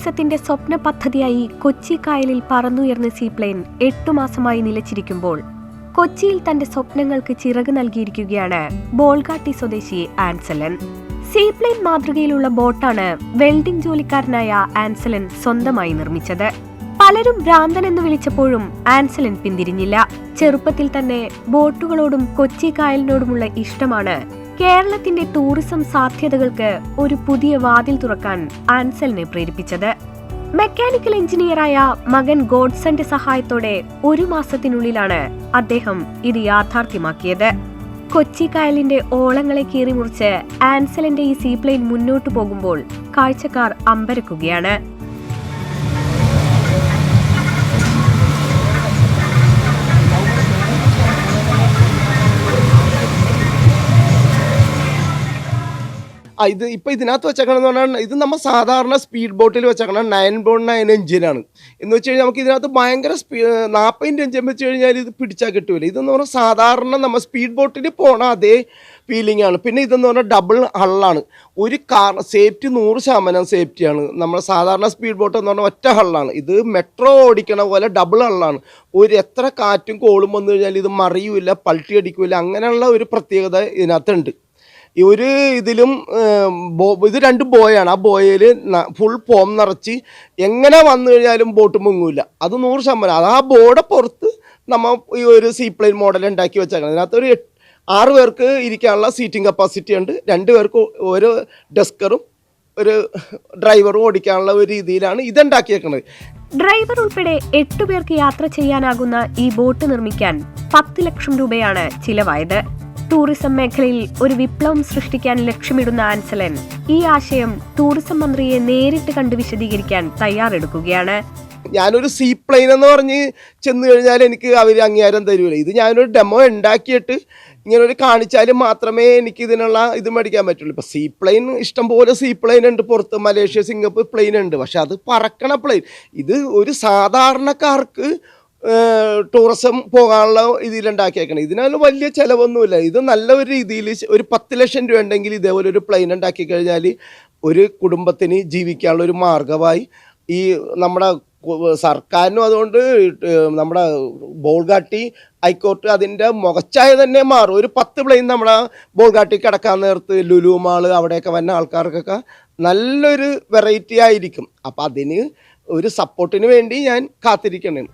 ടൂറിസത്തിന്റെ സ്വപ്ന പദ്ധതിയായി കൊച്ചി കായലിൽ പറന്നുയർന്ന സീപ്ലെയിൻ എട്ടു മാസമായി നിലച്ചിരിക്കുമ്പോൾ കൊച്ചിയിൽ തന്റെ സ്വപ്നങ്ങൾക്ക് ചിറക് നൽകിയിരിക്കുകയാണ് ബോൾഗാട്ടി സ്വദേശി ആൻസലൻ. സീപ്ലെയിൻ മാതൃകയിലുള്ള ബോട്ടാണ് വെൽഡിംഗ് ജോലിക്കാരനായ ആൻസലൻ സ്വന്തമായി നിർമ്മിച്ചത്. പലരും ഭ്രാന്തൻ എന്ന് വിളിച്ചപ്പോഴും ആൻസലൻ പിന്തിരിഞ്ഞില്ല. ചെറുപ്പത്തിൽ തന്നെ ബോട്ടുകളോടും കൊച്ചി കായലിനോടുമുള്ള ഇഷ്ടമാണ് കേരളത്തിന്റെ ടൂറിസം സാധ്യതകൾക്ക് ഒരു പുതിയ വാതിൽ തുറക്കാൻ ആൻസലിനെ പ്രേരിപ്പിച്ചത്. മെക്കാനിക്കൽ എഞ്ചിനീയറായ മകൻ ഗോഡ്സന്റെ സഹായത്തോടെ ഒരു മാസത്തിനുള്ളിലാണ് അദ്ദേഹം ഇത് യാഥാർത്ഥ്യമാക്കിയത്. കൊച്ചി കായലിന്റെ ഓളങ്ങളെ കീറിമുറിച്ച് ആൻസലിന്റെ ഈ സീപ്ലെയിൻ മുന്നോട്ടു പോകുമ്പോൾ കാഴ്ചക്കാർ അമ്പരക്കുകയാണ്. ഇത് ഇപ്പോൾ ഇതിനകത്ത് വെച്ചേക്കണമെന്ന് പറഞ്ഞാൽ ഇത് നമ്മൾ സാധാരണ സ്പീഡ് ബോട്ടിൽ വെച്ചേക്കണം നയൻ ബോൺ നയൻ എഞ്ചിനാണ് എന്ന് വെച്ച് കഴിഞ്ഞാൽ നമുക്ക് ഇതിനകത്ത് ഭയങ്കര സ്പീ നാൽപ്പതിന്റെ എഞ്ചിൻ വെച്ച് കഴിഞ്ഞാൽ ഇത് പിടിച്ചാൽ കിട്ടില്ല ഇതെന്ന് പറഞ്ഞാൽ സാധാരണ നമ്മൾ സ്പീഡ് ബോട്ടിൽ പോണ അതേ ഫീലിംഗ് ആണ്. പിന്നെ ഇതെന്ന് പറഞ്ഞാൽ ഡബിൾ ഹള്ളാണ് ഒരു കാർ സേഫ്റ്റി നൂറ് ശതമാനം സേഫ്റ്റിയാണ് നമ്മൾ സാധാരണ സ്പീഡ് ബോട്ട് എന്ന് പറഞ്ഞാൽ ഒറ്റ ഹള്ളാണ് ഇത് മെട്രോ ഓടിക്കണ പോലെ ഡബിൾ ഹള്ളാണ് ഒരു എത്ര കാറ്റും കോളും വന്നു കഴിഞ്ഞാൽ ഇത് മറിയൂല പൾട്ടി അടിക്കൂല അങ്ങനെയുള്ള ഒരു പ്രത്യേകത ഇതിനകത്തുണ്ട്. ഒരു ഇതിലും ഇത് രണ്ട് ബോയാണ്. ആ ബോയിൽ ഫുൾ പോം നിറച്ച് എങ്ങനെ വന്നു കഴിഞ്ഞാലും ബോട്ട് മുങ്ങൂല. അത് നൂറ് ശതമാനം. അത് ആ ബോർഡ് പുറത്ത് നമ്മൾ ഈ ഒരു സീപ്ലെയിൻ മോഡൽ ഉണ്ടാക്കി വെച്ചേക്കണം അതിനകത്ത് ഒരു ആറ് പേർക്ക് ഇരിക്കാനുള്ള സീറ്റിംഗ് കപ്പാസിറ്റി ഉണ്ട്. രണ്ട് പേർക്ക് ഒരു ഡെസ്കറും ഒരു ഡ്രൈവറും ഓടിക്കാനുള്ള ഒരു രീതിയിലാണ് ഇതുണ്ടാക്കിയേക്കുന്നത് ഡ്രൈവർ ഉൾപ്പെടെ എട്ടു പേർക്ക് യാത്ര ചെയ്യാനാകുന്ന ഈ ബോട്ട് നിർമ്മിക്കാൻ പത്ത് ലക്ഷം രൂപയാണ് ചിലവായത്. ടൂറിസം മേഖലയിൽ ഒരു വിപ്ലവം സൃഷ്ടിക്കാൻ ലക്ഷ്യമിടുന്ന ആൻസലൻ ഈ ആശയം ടൂറിസം മന്ത്രിയെ നേരിട്ട് കണ്ട് വിശദീകരിക്കാൻ തയ്യാറെടുക്കുകയാണ്. ഞാനൊരു സീ പ്ലെയിൻ എന്ന് പറഞ്ഞ് ചെന്ന് കഴിഞ്ഞാൽ എനിക്ക് അവർ അംഗീകാരം തരൂല. ഇത് ഞാനൊരു ഡെമോ ഉണ്ടാക്കിയിട്ട് ഇങ്ങനെ ഒരു കാണിച്ചാൽ മാത്രമേ എനിക്ക് ഇതിനുള്ള ഇത് മേടിക്കാൻ പറ്റുള്ളൂ. ഇപ്പം സീ പ്ലെയിൻ ഇഷ്ടംപോലെ സീ പ്ലെയിൻ ഉണ്ട്. പുറത്ത് മലേഷ്യ സിംഗപ്പൂർ പ്ലെയിൻ ഉണ്ട്. പക്ഷെ അത് പറക്കണ പ്ലെയിൻ ഇത് ഒരു സാധാരണക്കാർക്ക് ടൂറിസം പോകാനുള്ള ഇതിലുണ്ടാക്കിയേക്കണം ഇതിനാൽ വലിയ ചിലവൊന്നുമില്ല. ഇത് നല്ല ഒരു രീതിയിൽ ഒരു പത്ത് ലക്ഷം രൂപ ഉണ്ടെങ്കിൽ ഇതേപോലെ ഒരു പ്ലെയിൻ ഉണ്ടാക്കി കഴിഞ്ഞാൽ ഒരു കുടുംബത്തിന് ജീവിക്കാനുള്ള ഒരു മാർഗമായി ഈ നമ്മുടെ സർക്കാരിനും അതുകൊണ്ട് നമ്മുടെ ബോൾഗാട്ടി ഹൈക്കോർട്ട് അതിന്റെ മുഖച്ചായ തന്നെ മാറും. ഒരു പത്ത് പ്ലെയിൻ നമ്മുടെ ബോൾഗാട്ടി കിടക്കാൻ നേരത്ത് ലുലു മാൾ അവിടെയൊക്കെ വന്ന ആൾക്കാർക്കൊക്കെ നല്ലൊരു വെറൈറ്റി ആയിരിക്കും. അപ്പം അതിന് ഒരു സപ്പോർട്ടിന് വേണ്ടി ഞാൻ കാത്തിരിക്കണേ.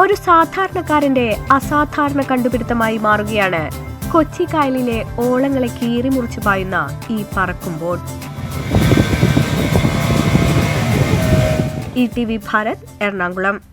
ഒരു സാധാരണക്കാരന്റെ അസാധാരണ കണ്ടുപിടുത്തമായി മാറുകയാണ്. കൊച്ചി കായലിലെ ഓളങ്ങളെ കീറിമുറിച്ച് പായുന്ന ഈ പറക്കുമ്പോൾ E T V Bharat Ernakulam.